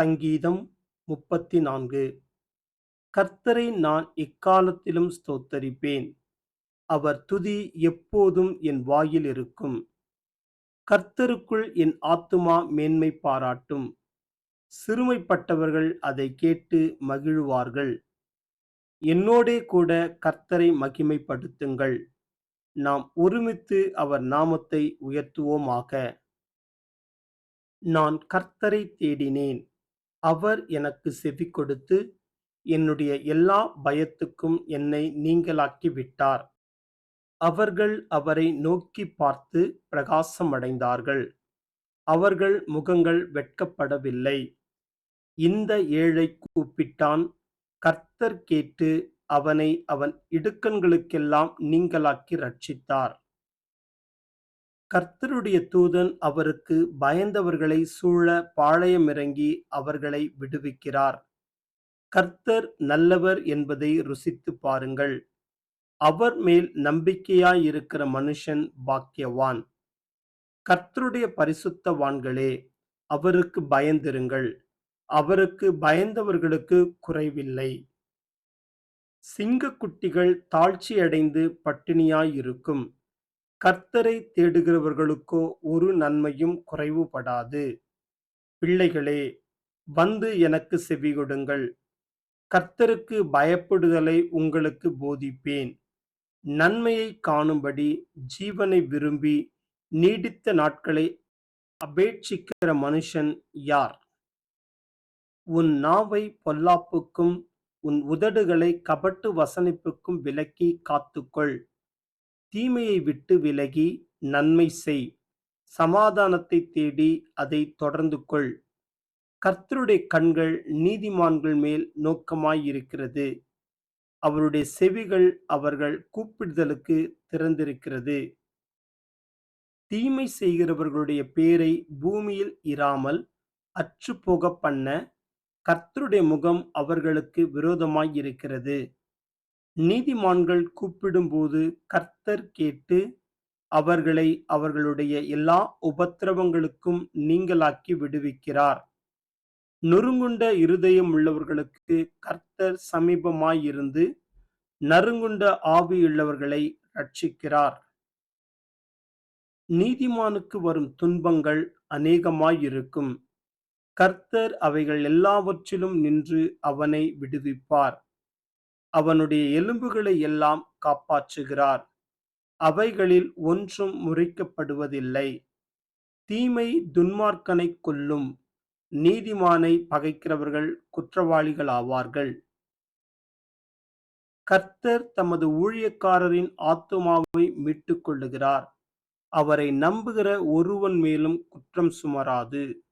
சங்கீதம் முப்பத்தி நான்கு கர்த்தரை நான் எக்காலத்திலும் ஸ்தோத்தரிப்பேன். அவர் துதி எப்போதும் என் வாயில் இருக்கும். கர்த்தருக்குள் என் ஆத்துமா மேன்மை பாராட்டும். சிறுமைப்பட்டவர்கள் அதை கேட்டு மகிழுவார்கள். என்னோடே கூட கர்த்தரை மகிமைப்படுத்துங்கள். நாம் ஒருமித்து அவர் நாமத்தை உயர்த்துவோமாக. நான் கர்த்தரை தேடினேன். அவர் எனக்கு செவி கொடுத்து என்னுடைய எல்லா பயத்துக்கும் என்னை நீங்களாக்கி விட்டார் அவர்கள் அவரை நோக்கி பார்த்து பிரகாசமடைந்தார்கள். அவர்கள் முகங்கள் வெட்கப்படவில்லை. இந்த ஏழை கூப்பிட்டான் கர்த்தர் கேட்டு அவனை அவன் இடுக்கண்களுக்கெல்லாம் நீங்களாக்கி ரட்சித்தார். கர்த்தருடைய தூதன் அவருக்கு பயந்தவர்களை சூழ பாளையமிறங்கி அவர்களை விடுவிக்கிறார். கர்த்தர் நல்லவர் என்பதை ருசித்து பாருங்கள். அவர் மேல் நம்பிக்கையாயிருக்கிற மனுஷன் பாக்கியவான். கர்த்தருடைய பரிசுத்தவான்களே அவருக்கு பயந்திருங்கள். அவருக்கு பயந்தவர்களுக்கு குறைவில்லை. சிங்கக்குட்டிகள் தாழ்ச்சியடைந்து பட்டினியாயிருக்கும். கர்த்தரை தேடுகிறவர்களுக்கோ ஒரு நன்மையும் குறைவுபடாது. பிள்ளைகளே வந்து எனக்கு செவி கொடுங்கள். கர்த்தருக்கு பயப்படுதலை உங்களுக்கு போதிப்பேன். நன்மையை காணும்படி ஜீவனை விரும்பி நீடித்த நாட்களை அபேட்சிக்கிற மனுஷன் யார்? உன் நாவை பொல்லாப்புக்கும் உன் உதடுகளை கபட்டு வசனிப்புக்கும் விலக்கி காத்துக்கொள். தீமையை விட்டு விலகி நன்மை செய். சமாதானத்தை தேடி அதை தொடர்ந்து கொள். கர்த்தருடைய கண்கள் நீதிமான்கள் மேல் நோக்கமாயிருக்கிறது அவருடைய செவிகள் அவர்கள் கூப்பிடுதலுக்கு திறந்திருக்கிறது. தீமை செய்கிறவர்களுடைய பேரை பூமியில் இராமல் அற்றுப்போக பண்ண கர்த்தருடைய முகம் அவர்களுக்கு விரோதமாயிருக்கிறது நீதிமான்கள் கூப்பிடும்போது கர்த்தர் கேட்டு அவர்களை அவர்களுடைய எல்லா உபத்திரவங்களுக்கும் நீங்களாக்கி விடுவிக்கிறார். நொறுங்குண்ட இருதயம் உள்ளவர்களுக்கு கர்த்தர் சமீபமாயிருந்து நறுங்குண்ட ஆவியுள்ளவர்களை ரட்சிக்கிறார் நீதிமானுக்கு வரும் துன்பங்கள் அநேகமாயிருக்கும். கர்த்தர் அவைகள் எல்லாவற்றிலும் நின்று அவனை விடுவிப்பார். அவனுடைய எலும்புகளை எல்லாம் காப்பாற்றுகிறார். அவைகளில் ஒன்றும் முறிக்கப்படுவதில்லை. தீமை துன்மார்க்கனை கொல்லும் நீதிமானை பகைக்கிறவர்கள் குற்றவாளிகளாவார்கள். கர்த்தர் தமது ஊழியக்காரரின் ஆத்துமாவை மீட்டுக் கொள்ளுகிறார் அவரை நம்புகிற ஒருவன் மேலும் குற்றம் சுமராது.